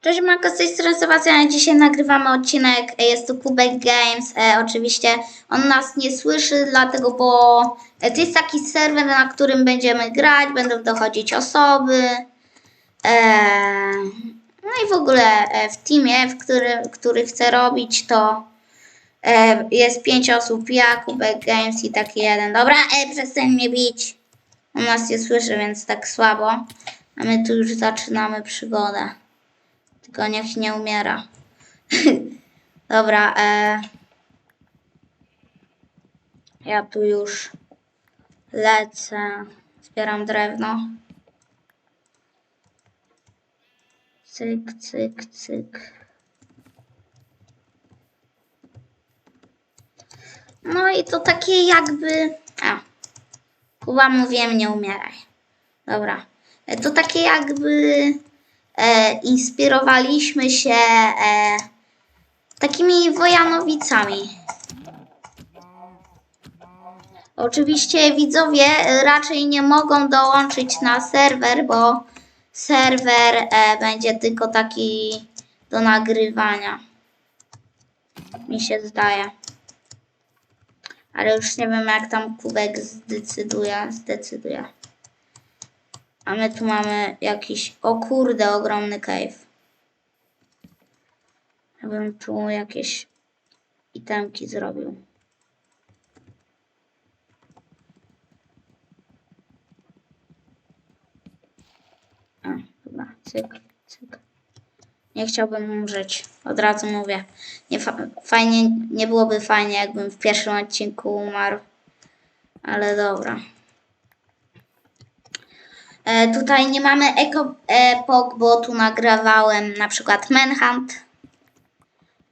Cześć Marko, z tej strony. Dzisiaj nagrywamy odcinek, e, jest to Kubek Games. E, oczywiście on nas nie słyszy, dlatego, bo e, to jest taki serwer, na którym będziemy grać, będą dochodzić osoby. E, no i w ogóle e, w teamie, w którym, który chcę robić, to e, jest pięć osób, ja, Kubek Games i taki jeden. Dobra, e, przestań mnie bić. On nas nie słyszy, więc tak słabo. A my tu już zaczynamy przygodę. Tylko niech nie umiera. Dobra, e... ja tu już lecę. Zbieram drewno. Cyk, cyk, cyk. No i to takie jakby. A. Kuba mówiłem, nie umieraj. Dobra. E, To takie jakby inspirowaliśmy się e, takimi Wojanowicami. Oczywiście widzowie e, raczej nie mogą dołączyć na serwer, bo serwer e, będzie tylko taki do nagrywania. Mi się zdaje. Ale już nie wiem jak tam kubek zdecyduje. zdecyduje. A my tu mamy jakiś. O kurde, ogromny cave. Ja bym tu jakieś itemki zrobił. A, dobra, cyk, cyk. Nie chciałbym umrzeć. Od razu mówię. Nie fa fajnie, nie byłoby fajnie, jakbym w pierwszym odcinku umarł. Ale dobra. E, tutaj nie mamy eko, bo tu nagrywałem na przykład Manhunt.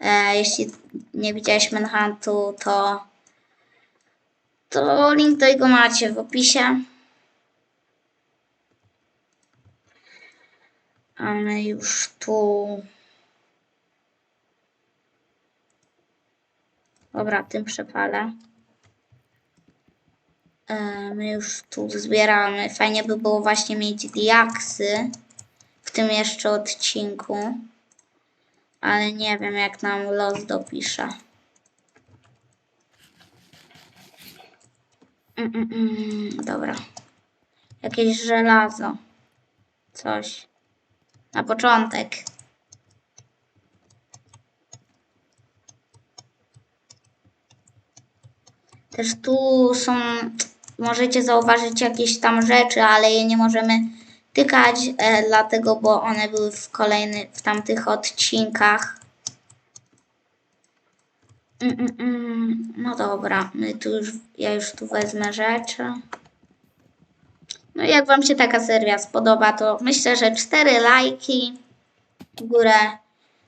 E, jeśli nie widziałeś Manhuntu, to, to link do jego macie w opisie. A my już tu. Dobra, tym przepalę. My już tu zbieramy. Fajnie by było właśnie mieć diaksy w tym jeszcze odcinku. Ale nie wiem, jak nam los dopisze. Mm, mm, mm, dobra. Jakieś żelazo. Coś. Na początek. Też tu są, możecie zauważyć jakieś tam rzeczy, ale je nie możemy tykać, e, dlatego, bo one były w kolejnych, w tamtych odcinkach. Mm, mm, mm. No dobra, my tu już, ja już tu wezmę rzeczy. No jak Wam się taka seria spodoba, to myślę, że cztery lajki w górę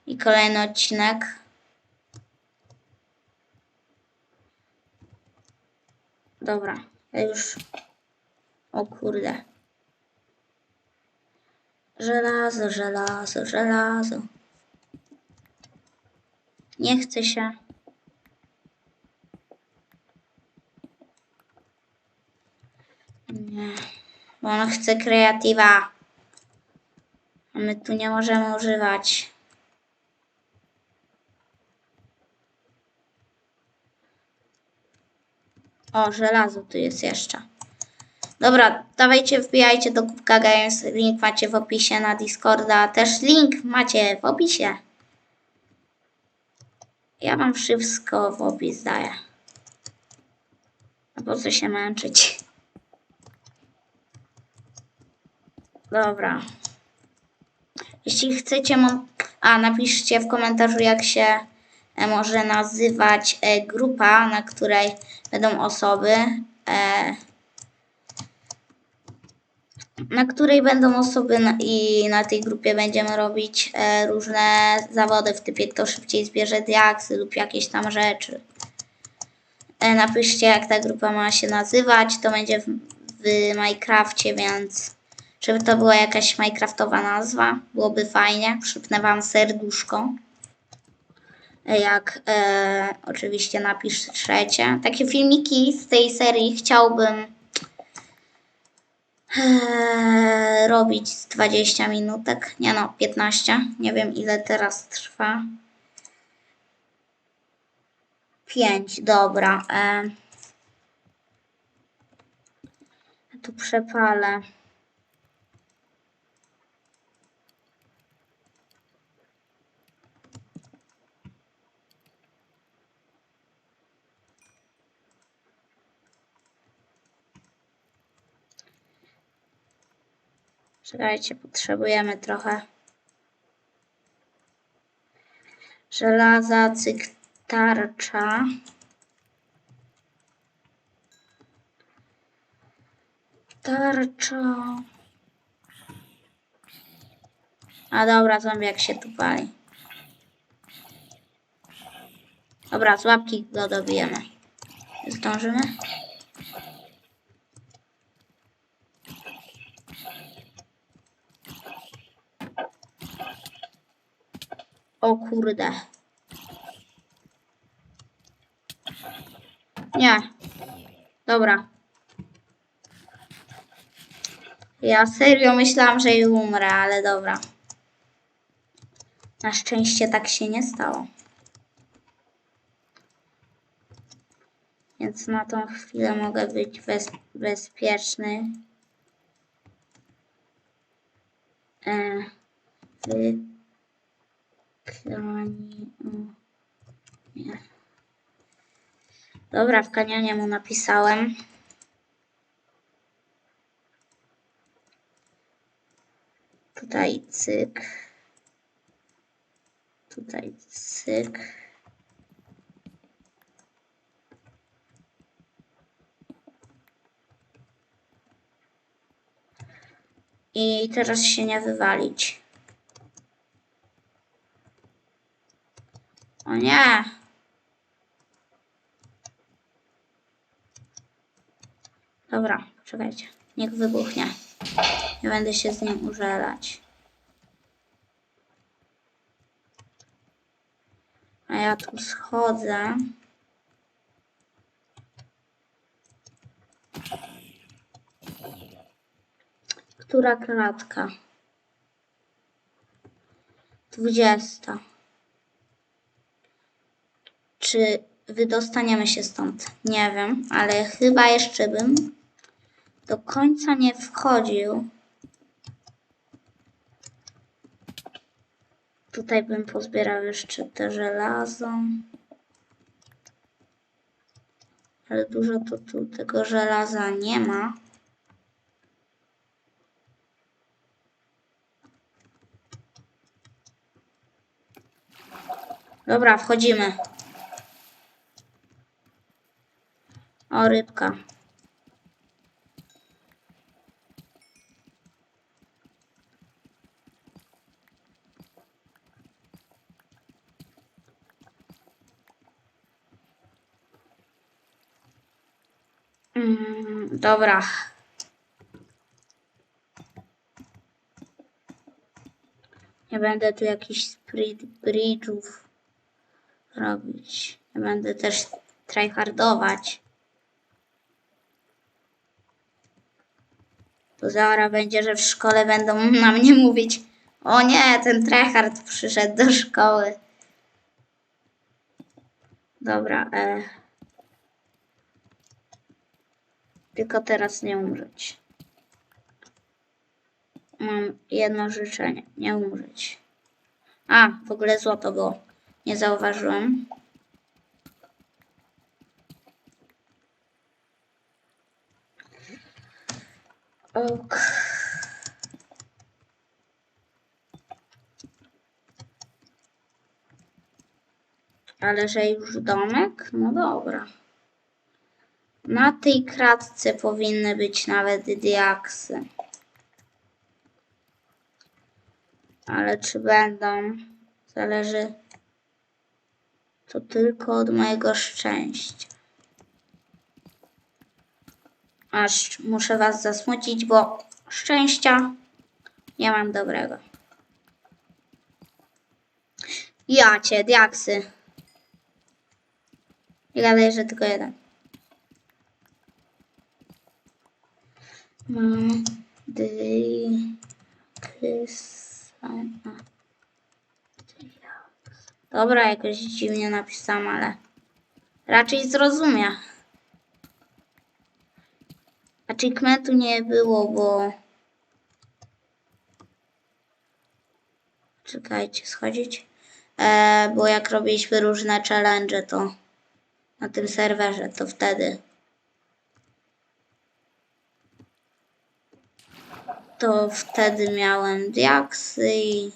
i kolejny odcinek. Dobra, ja już. O kurde. Żelazo, żelazo, żelazo. Nie chce się. Nie. Bo on chce kreatywa. A my tu nie możemy używać. O, żelazo tu jest jeszcze. Dobra, dawajcie, wbijajcie do Kubka Games. Link macie w opisie na Discorda. Też link macie w opisie. Ja wam wszystko w opis daję. A po co się męczyć? Dobra. Jeśli chcecie, a napiszcie w komentarzu, jak się może nazywać e, grupa, na której będą osoby. E, na której będą osoby i na tej grupie będziemy robić e, różne zawody w typie kto szybciej zbierze diaksy lub jakieś tam rzeczy. E, napiszcie jak ta grupa ma się nazywać, to będzie w, w Minecrafcie, więc żeby to była jakaś Minecraftowa nazwa, byłoby fajnie. Przypnę wam serduszko. E, Jak e, oczywiście napiszecie. Takie filmiki z tej serii chciałbym Eee, robić z 20 minutek. Nie no, 15. Nie wiem ile teraz trwa. 5, dobra. Ja tu przepalę. Czekajcie, potrzebujemy trochę żelaza, cyk, tarcza. Tarcza. A dobra, zombiak się tu pali. Dobra, z łapki go dobijemy. Zdążymy? O kurde. Nie. Dobra. Ja serio myślałam, że już umrę, ale dobra. Na szczęście tak się nie stało. Więc na tą chwilę mogę być bez, bezpieczny. E, wy, O, Nie. Dobra, w kanionie mu napisałem. Tutaj cyk. Tutaj cyk. I teraz się nie wywalić. O nie! Dobra, czekajcie. Niech wybuchnie. Nie będę się z nim użelać. A ja tu schodzę. Która kratka? Dwudziesta. Czy wydostaniemy się stąd? Nie wiem, ale chyba jeszcze bym do końca nie wchodził. Tutaj bym pozbierał jeszcze te żelazo. Ale dużo to tu tego żelaza nie ma. Dobra, wchodzimy. O, rybka. Mm, dobra. Nie będę tu jakichś bridge'ów robić. Nie będę też tryhardować. To zaraz będzie, że w szkole będą na mnie mówić o nie, ten tryhard przyszedł do szkoły. Dobra, e... Tylko teraz nie umrzeć. Mam jedno życzenie, nie umrzeć. A, w ogóle złoto było. Nie zauważyłem. Ok. Ale że już domek? No dobra. Na tej kratce powinny być nawet diaksy. Ale czy będą? Zależy to tylko od mojego szczęścia. Aż muszę was zasmucić, bo szczęścia nie mam dobrego. Ja cię, diaksy. Nie gadaj, że tylko jeden. Mam dyksyna. Dobra, jakoś dziwnie napisałam, ale raczej zrozumie. Achievementu nie było, bo... Czekajcie, schodzić. E, bo jak robiliśmy różne challenge, to na tym serwerze, to wtedy. To wtedy miałem diaksy i...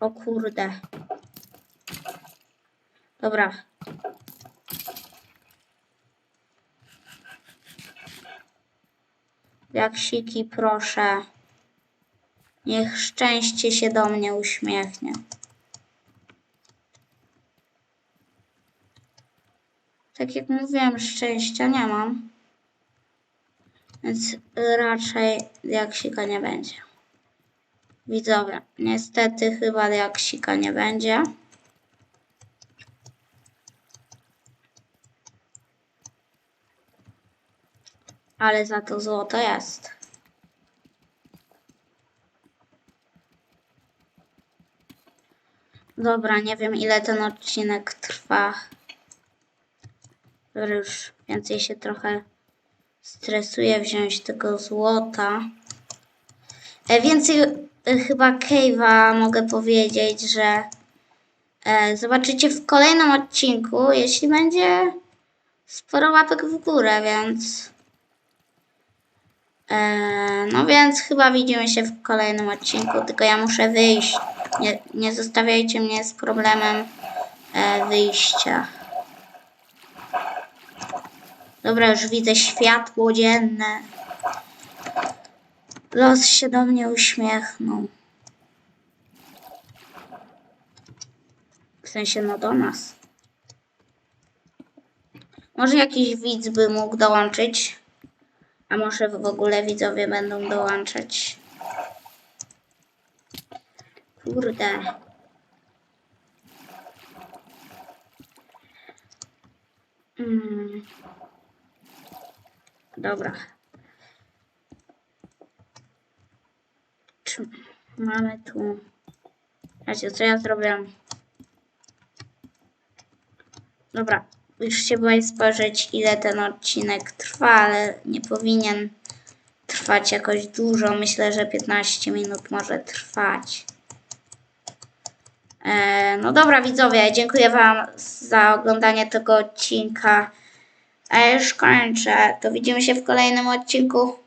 O kurde. Dobra. Diaksiki, proszę. Niech szczęście się do mnie uśmiechnie. Tak jak mówiłem, szczęścia nie mam. Więc raczej diaksika nie będzie. Widzowie, niestety chyba diaksika nie będzie. Ale za to złoto jest. Dobra, nie wiem ile ten odcinek trwa. Już więcej się trochę stresuję wziąć tego złota. E, więcej e, chyba Cave'a mogę powiedzieć, że e, zobaczycie w kolejnym odcinku, jeśli będzie sporo łapek w górę, więc no więc chyba widzimy się w kolejnym odcinku, tylko ja muszę wyjść. Nie, nie zostawiajcie mnie z problemem e, wyjścia. Dobra, już widzę światło dzienne. Los się do mnie uśmiechnął. W sensie, no do nas. Może jakiś widz by mógł dołączyć. A może w ogóle widzowie będą dołączać. Kurde. Mm. Dobra. Czy mamy tu... Wiecie, co ja zrobiłem? Dobra, już się boję spojrzeć, ile ten odcinek trwa, ale nie powinien trwać jakoś dużo. Myślę, że 15 minut może trwać. E, no dobra, widzowie, dziękuję Wam za oglądanie tego odcinka. A już kończę. To widzimy się w kolejnym odcinku.